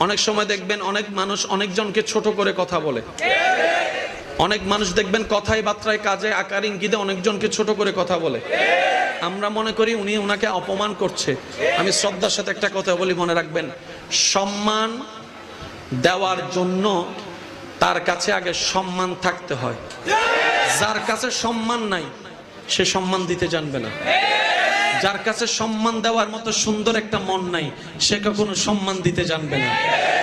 অনেক সময় দেখবেন অনেক মানুষ অনেকজনকে ছোট করে কথা বলে। অনেক মানুষ দেখবেন কথায় বার্তায় কাজে আকার ইঙ্গিতে অনেকজনকে ছোট করে কথা বলে। আমরা মনে করি উনি ওনাকে অপমান করছে। আমি শ্রদ্ধার সাথে একটা কথা বলি, মনে রাখবেন। সম্মান দেওয়ার জন্য তার কাছে আগে সম্মান থাকতে হয়। যার কাছে সম্মান নাই, সে সম্মান দিতে জানবে না। যার কাছে সম্মান দেওয়ার মতো সুন্দর একটা মন নাই, সে কখনো সম্মান দিতে জানবে না।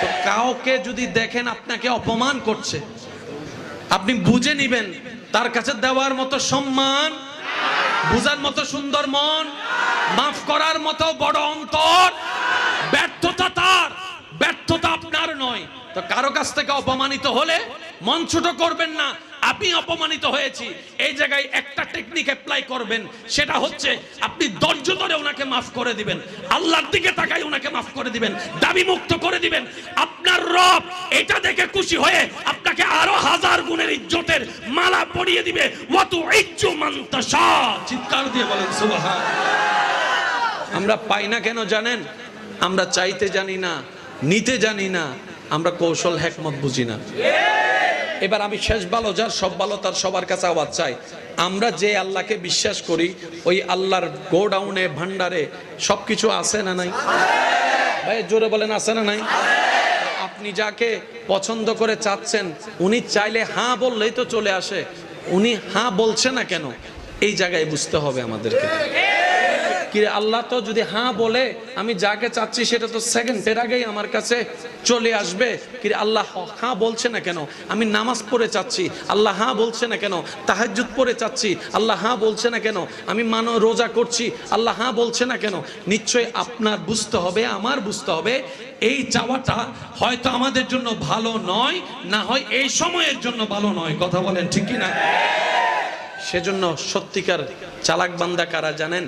তো কাউকে যদি দেখেন আপনাকে অপমান করছে, আপনি বুঝে নিবেন, তার কাছে দেওয়ার মতো সম্মান, বুঝার মতো সুন্দর মন, মাফ করার মতো বড় অন্তর, ব্যর্থতা তার, ব্যর্থতা আপনার নয়। তো কারও কাছ থেকে অপমানিত হলে মন ছোট করবেন না আপনি অপমানিত হয়েছি। এই জায়গায় একটা টেকনিক অ্যাপ্লাই করবেন, সেটা হচ্ছে আপনি ধৈর্য ধরে ওনাকে মাফ করে দিবেন। আল্লাহর দিকে তাকাই ওনাকে মাফ করে দিবেন, দাবি মুক্ত করে দিবেন। আপনার রব এটা দেখে খুশি হয়ে আপনাকে আরও হাজার গুণের ইজ্জতের মালা পরিয়ে দিবে। ওয়াতু ইজ্জু মান্তাসা চিৎকার দিয়ে বলেন, সুবহান। আমরা পাই না কেন জানেন? আমরা চাইতে জানি না, নিতে জানি না, আমরা কৌশল হ্যাকমত বুঝি না। এবার আমি শেষ ভালো, যার সব ভালো তার সবার কাছে আওয়াজ চাই। আমরা যে আল্লাহকে বিশ্বাস করি, ওই আল্লাহর গোডাউনে ভান্ডারে সব কিছু আছে না নাই? ভাই, জোরে বলেন, আছে না নাই? আপনি যাকে পছন্দ করে চাচ্ছেন, উনি চাইলে হ্যাঁ বললেই তো চলে আসে। উনি হ্যাঁ বলছে না কেন? এই জায়গায় বুঝতে হবে আমাদেরকে। কিরে, আল্লাহ তো যদি হ্যাঁ বলে, আমি যাকে চাচ্ছি সেটা তো সেকেন্ডের আগেই আমার কাছে চলে আসবে। কিরে, আল্লাহ হ্যাঁ বলছে না কেন? আমি নামাজ পড়ে চাচ্ছি। আল্লাহ হ্যাঁ বলছে না কেন? তাহাজ্জুদ পড়ে চাচ্ছি। আল্লাহ হ্যাঁ বলছে না কেন? আমি মানো, রোজা করছি। আল্লাহ হ্যাঁ বলছে না কেন? নিশ্চয় আপনার বুঝতে হবে, আমার বুঝতে হবে, এই চাওয়াটা হয়তো আমাদের জন্য ভালো নয়, না হয় এই সময়ের জন্য ভালো নয়। কথা বলেন ঠিক কি না সেজন্য সত্যিকার চালাক বান্দা কারা জানেন?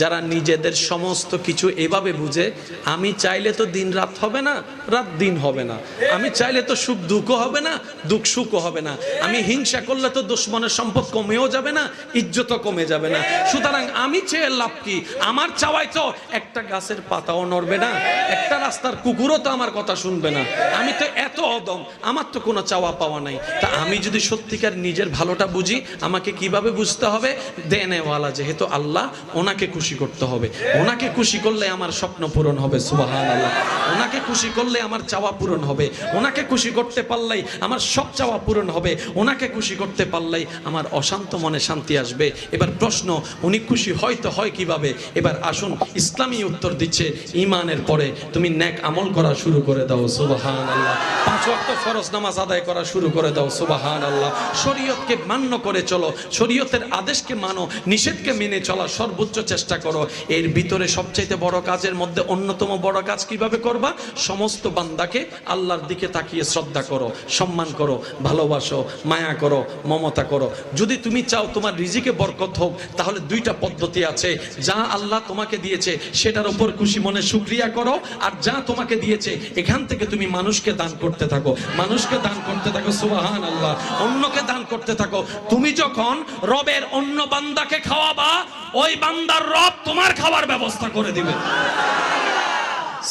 যারা নিজেদের সমস্ত কিছু এভাবে বুঝে, আমি চাইলে তো দিন রাত হবে না, রাত দিন হবে না। আমি চাইলে তো সুখ দুঃখ হবে না, দুঃখ সুখও হবে না। আমি হিংসা করলে তো দুশ্মনের সম্পদ কমেও যাবে না, ইজ্জতও কমে যাবে না। সুতরাং আমি চেয়ে লাভ কি? আমার চাওয়াই তো একটা গাছের পাতাও নড়বে না, একটা রাস্তার কুকুরও তো আমার কথা শুনবে না। আমি তো এত অদম, আমার তো কোনো চাওয়া পাওয়া নাই। তা আমি যদি সত্যিকার নিজের ভালোটা বুঝি, আমাকে কীভাবে বুঝতে হবে? দেনেওয়ালা, যেহেতু আল্লাহ ওনাকে খুশি করতে হবে। ওনাকে খুশি করলে আমার স্বপ্ন পূরণ হবে সুবাহান আল্লাহ ওনাকে খুশি করলে আমার চাওয়া পূরণ হবে। ওনাকে খুশি করতে পারলেই আমার সব চাওয়া পূরণ হবে। ওনাকে খুশি করতে পারলেই আমার অশান্ত মনে শান্তি আসবে। এবার প্রশ্ন, উনি খুশি হয়তো হয় কীভাবে? এবার আসুন, ইসলামী উত্তর দিচ্ছে ইমানের পরে তুমি ন্যাক আমল করা শুরু করে দাও সুবাহান আল্লাহ পাঁচ ওয়াক্ত ফরজ নামাজ আদায় করা শুরু করে দাও সুবাহান আল্লাহ শরীয়তকে মান্য করে চলো, শরীয়তের আদেশকে মানো, নিষেধকে মেনে চলা সর্বোচ্চ চেষ্টা করো। এর ভিতরে সবচাইতে বড় কাজের মধ্যে অন্যতম বড় কাজ কীভাবে করবা? সমস্ত বান্দাকে আল্লাহর দিকে তাকিয়ে শ্রদ্ধা করো, সম্মান করো, ভালোবাসো, মায়া করো, মমতা করো। যদি তুমি চাও তোমার রিজিকে বরকত হোক, তাহলে দুইটা পদ্ধতি আছে। যা আল্লাহ তোমাকে দিয়েছে, সেটার উপর খুশি মনে শুক্রিয়া করো। আর যা তোমাকে দিয়েছে, এখান থেকে তুমি মানুষকে দান করতে থাকো। মানুষকে দান করতে থাকো সুবাহান আল্লাহ অন্যকে দান করতে থাকো। তুমি যখন রবের অন্য বান্দাকে খাওয়াবা, ওই বান্দার রব তোমার খাবার ব্যবস্থা করে দিবে।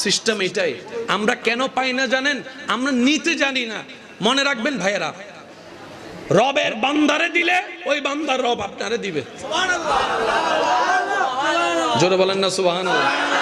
সিস্টেম এটাই। আমরা কেন পাই না জানেন? আমরা নিতে জানি না। মনে রাখবেন ভাইয়েরা রবের বান্দারে দিলে ওই বান্দার রব আপনারে দিবে। জোরে বলেন না সুবহানাল্লাহ।